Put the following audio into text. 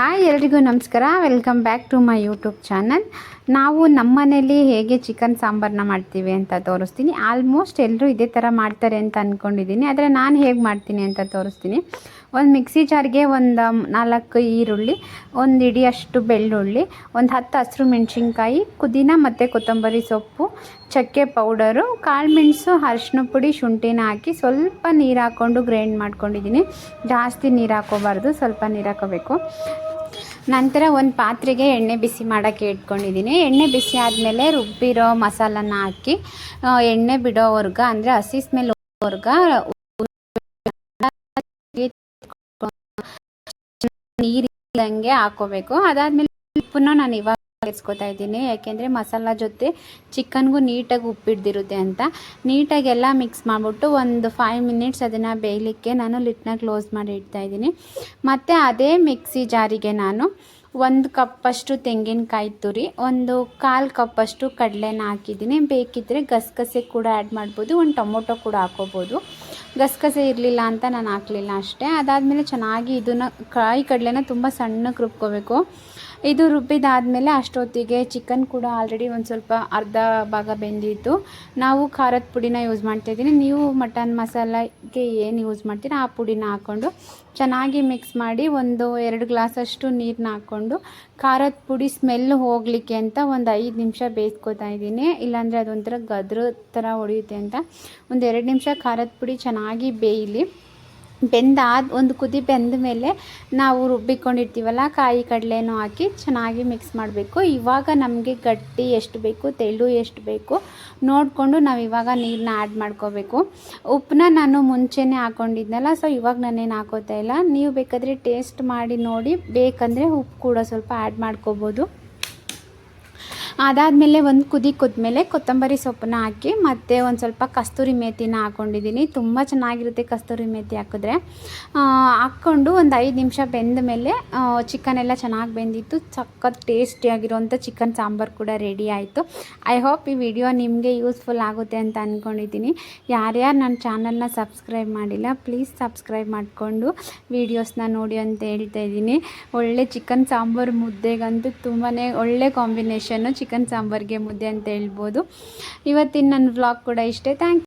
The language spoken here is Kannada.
ಹಾಯ್, ಎಲ್ರಿಗೂ ನಮಸ್ಕಾರ. Welcome back to my YouTube channel ನಾವು ನಮ್ಮ ಮನೇಲಿ ಹೇಗೆ ಚಿಕನ್ ಸಾಂಬಾರನ್ನ ಮಾಡ್ತೀವಿ ಅಂತ ತೋರಿಸ್ತೀನಿ. ಆಲ್ಮೋಸ್ಟ್ ಎಲ್ಲರೂ ಇದೇ ಥರ ಮಾಡ್ತಾರೆ ಅಂತ ಅಂದ್ಕೊಂಡಿದ್ದೀನಿ ಆದರೆ ನಾನು ಹೇಗೆ ಮಾಡ್ತೀನಿ ಅಂತ ತೋರಿಸ್ತೀನಿ. ಒಂದು ಮಿಕ್ಸಿ ಜಾರ್ಗೆ ಒಂದು ನಾಲ್ಕು ಈರುಳ್ಳಿ, ಒಂದು ಇಡಿಯಷ್ಟು ಬೆಳ್ಳುಳ್ಳಿ, ಒಂದು ಹತ್ತು ಹಸಿರು ಮೆಣಸಿನ್ಕಾಯಿ, ಪುದೀನ ಮತ್ತು ಕೊತ್ತಂಬರಿ ಸೊಪ್ಪು, ಚಕ್ಕೆ ಪೌಡರು, ಕಾಳು ಮೆಣಸು ಅರಿಶಿನ ಪುಡಿ, ಶುಂಠಿನ ಹಾಕಿ ಸ್ವಲ್ಪ ನೀರು ಹಾಕ್ಕೊಂಡು ಗ್ರೈಂಡ್ ಮಾಡ್ಕೊಂಡಿದ್ದೀನಿ ಜಾಸ್ತಿ ನೀರು ಹಾಕೋಬಾರ್ದು ಸ್ವಲ್ಪ ನೀರು ಹಾಕೋಬೇಕು ನಂತರ ಒಂದು ಪಾತ್ರೆಗೆ ಎಣ್ಣೆ ಬಿಸಿ ಮಾಡೋಕ್ಕೆ ಇಟ್ಕೊಂಡಿದ್ದೀನಿ ಎಣ್ಣೆ ಬಿಸಿ ಆದಮೇಲೆ ರುಬ್ಬಿರೋ ಮಸಾಲನ ಹಾಕಿ ಎಣ್ಣೆ ಬಿಡೋವರ್ಗ ಅಂದರೆ ಹಸಿ ಸ್ಮೆಲ್ ಹೋಗೋವರ್ಗ ನೀರಿಲ್ಲಂಗೆ ಹಾಕೋಬೇಕು. ಅದಾದ್ಮೇಲೆ ಉಪ್ಪನ್ನ ನಾನು ಇವಾಗ ಸೇರಿಸ್ಕೊತಾ ಇದ್ದೀನಿ. ಯಾಕೆಂದರೆ ಮಸಾಲ ಜೊತೆ ಚಿಕನ್ಗೂ ನೀಟಾಗಿ ಉಪ್ಪಿಡ್ದಿರುತ್ತೆ ಅಂತ. ನೀಟಾಗೆಲ್ಲ ಮಿಕ್ಸ್ ಮಾಡಿಬಿಟ್ಟು ಒಂದು ಫೈವ್ ಮಿನಿಟ್ಸ್ ಅದನ್ನು ಬೇಯಲಿಕ್ಕೆ ನಾನು ಲಿಟ್ನ ಕ್ಲೋಸ್ ಮಾಡಿ ಇಡ್ತಾ ಇದ್ದೀನಿ. ಮತ್ತು ಅದೇ ಮಿಕ್ಸಿ ಜಾರಿಗೆ ನಾನು ಒಂದು ಕಪ್ಪಷ್ಟು ತೆಂಗಿನಕಾಯಿ ತುರಿ, ಒಂದು ಕಾಲು ಕಪ್ಪಷ್ಟು ಕಡಲೆನ ಹಾಕಿದ್ದೀನಿ. ಬೇಕಿದ್ದರೆ ಗಸಗಸೆ ಕೂಡ ಆ್ಯಡ್ ಮಾಡ್ಬೋದು, ಒಂದು ಟೊಮೊಟೊ ಕೂಡ ಹಾಕೋಬೋದು. ಗಸಗಸೆ ಇರಲಿಲ್ಲ ಅಂತ ನಾನು ಹಾಕಲಿಲ್ಲ ಅಷ್ಟೇ. ಅದಾದಮೇಲೆ ಚೆನ್ನಾಗಿ ಇದನ್ನು ಕಾಯಿ ಕಡಲೆನ ತುಂಬ ಸಣ್ಣಕ್ಕೆ ರುಬ್ಕೋಬೇಕು. ಇದು ರುಬ್ಬಿದಾದಮೇಲೆ ಅಷ್ಟೊತ್ತಿಗೆ ಚಿಕನ್ ಕೂಡ ಆಲ್ರೆಡಿ ಒಂದು ಸ್ವಲ್ಪ ಅರ್ಧ ಭಾಗ ಬೆಂದಿತ್ತು. ನಾವು ಖಾರದ ಪುಡಿನ ಯೂಸ್ ಮಾಡ್ತಾಯಿದ್ದೀನಿ ನೀವು ಮಟನ್ ಮಸಾಲಕ್ಕೆ ಏನು ಯೂಸ್ ಮಾಡ್ತೀರಾ ಆ ಪುಡಿನ ಹಾಕ್ಕೊಂಡು ಚೆನ್ನಾಗಿ ಮಿಕ್ಸ್ ಮಾಡಿ ಒಂದು ಎರಡು ಗ್ಲಾಸಷ್ಟು ನೀರನ್ನ ಹಾಕ್ಕೊಂಡು ಖಾರದ ಪುಡಿ ಸ್ಮೆಲ್ ಹೋಗಲಿಕ್ಕೆ ಅಂತ ಒಂದು ಐದು ನಿಮಿಷ ಬೇಯಿಸ್ಕೊತಾ ಇದ್ದೀನಿ. ಇಲ್ಲಾಂದರೆ ಅದೊಂಥರ ಗದ್ರ ಥರ ಹೊಡೆಯುತ್ತೆ ಅಂತ. ಒಂದು ಎರಡು ನಿಮಿಷ ಖಾರದ ಪುಡಿ ಚೆನ್ನಾಗಿ ಬೇಯಲಿ, ಬೆಂದಾದ ಒಂದು ಕುದಿ ಬೆಂದ ಮೇಲೆ ನಾವು ರುಬ್ಬಿಕೊಂಡಿರ್ತೀವಲ್ಲ, ಕಾಯಿ ಕಡಲೆನೂ ಹಾಕಿ ಚೆನ್ನಾಗಿ ಮಿಕ್ಸ್ ಮಾಡಬೇಕು. ಇವಾಗ ನಮಗೆ ಗಟ್ಟಿ ಎಷ್ಟು ಬೇಕು, ತೆಳು ಎಷ್ಟು ಬೇಕು, ನೋಡಿಕೊಂಡು ನಾವು ಇವಾಗ ನೀರನ್ನ ಆ್ಯಡ್ ಮಾಡ್ಕೋಬೇಕು. ಉಪ್ಪನ್ನ ನಾನು ಮುಂಚೆನೇ ಹಾಕ್ಕೊಂಡಿದ್ನಲ್ಲ ಸೊ ಇವಾಗ ನಾನೇನು ಹಾಕೋತಾ ಇಲ್ಲ. ನೀವು ಬೇಕಾದರೆ ಟೇಸ್ಟ್ ಮಾಡಿ ನೋಡಿ, ಬೇಕಂದರೆ ಉಪ್ಪು ಕೂಡ ಸ್ವಲ್ಪ ಆ್ಯಡ್ ಮಾಡ್ಕೋಬೋದು. ಅದಾದಮೇಲೆ ಒಂದು ಕುದಿ ಕುದ್ಮೇಲೆ ಕೊತ್ತಂಬರಿ ಸೊಪ್ಪನ್ನ ಹಾಕಿ, ಮತ್ತು ಒಂದು ಸ್ವಲ್ಪ ಕಸ್ತೂರಿ ಮೇಥಿನ ಹಾಕ್ಕೊಂಡಿದ್ದೀನಿ ತುಂಬ ಚೆನ್ನಾಗಿರುತ್ತೆ ಕಸ್ತೂರಿ ಮೇತಿ ಹಾಕಿದ್ರೆ. ಹಾಕ್ಕೊಂಡು ಒಂದು ಐದು ನಿಮಿಷ ಬೆಂದ ಮೇಲೆ ಚಿಕನ್ ಎಲ್ಲ ಚೆನ್ನಾಗಿ ಬೆಂದಿತ್ತು. ಸಖತ್ ಟೇಸ್ಟಿಯಾಗಿರುವಂಥ ಚಿಕನ್ ಸಾಂಬಾರು ಕೂಡ ರೆಡಿ ಆಯಿತು. ಐ ಹೋಪ್ ಈ ವಿಡಿಯೋ ನಿಮಗೆ ಯೂಸ್ಫುಲ್ ಆಗುತ್ತೆ ಅಂತ ಅಂದ್ಕೊಂಡಿದ್ದೀನಿ ಯಾರ್ಯಾರು ನನ್ನ ಚಾನಲ್ನ ಸಬ್ಸ್ಕ್ರೈಬ್ ಮಾಡಿಲ್ಲ ಪ್ಲೀಸ್ ಸಬ್ಸ್ಕ್ರೈಬ್ ಮಾಡಿಕೊಂಡು ವೀಡಿಯೋಸ್ನ ನೋಡಿ ಅಂತ ಹೇಳ್ತಾ ಇದ್ದೀನಿ ಒಳ್ಳೆ ಚಿಕನ್ ಸಾಂಬಾರು ಮುದ್ದೆಗಂತೂ ತುಂಬಾ ಒಳ್ಳೆ ಕಾಂಬಿನೇಷನ್ನು ಚಿಕನ್ ಸಾಂಬಾರಿಗೆ ಮುದ್ದೆ ಅಂತ ಹೇಳ್ಬೋದು. ಇವತ್ತಿನ ನನ್ನ ವ್ಲಾಗ್ ಕೂಡ ಇಷ್ಟೇ. ಥ್ಯಾಂಕ್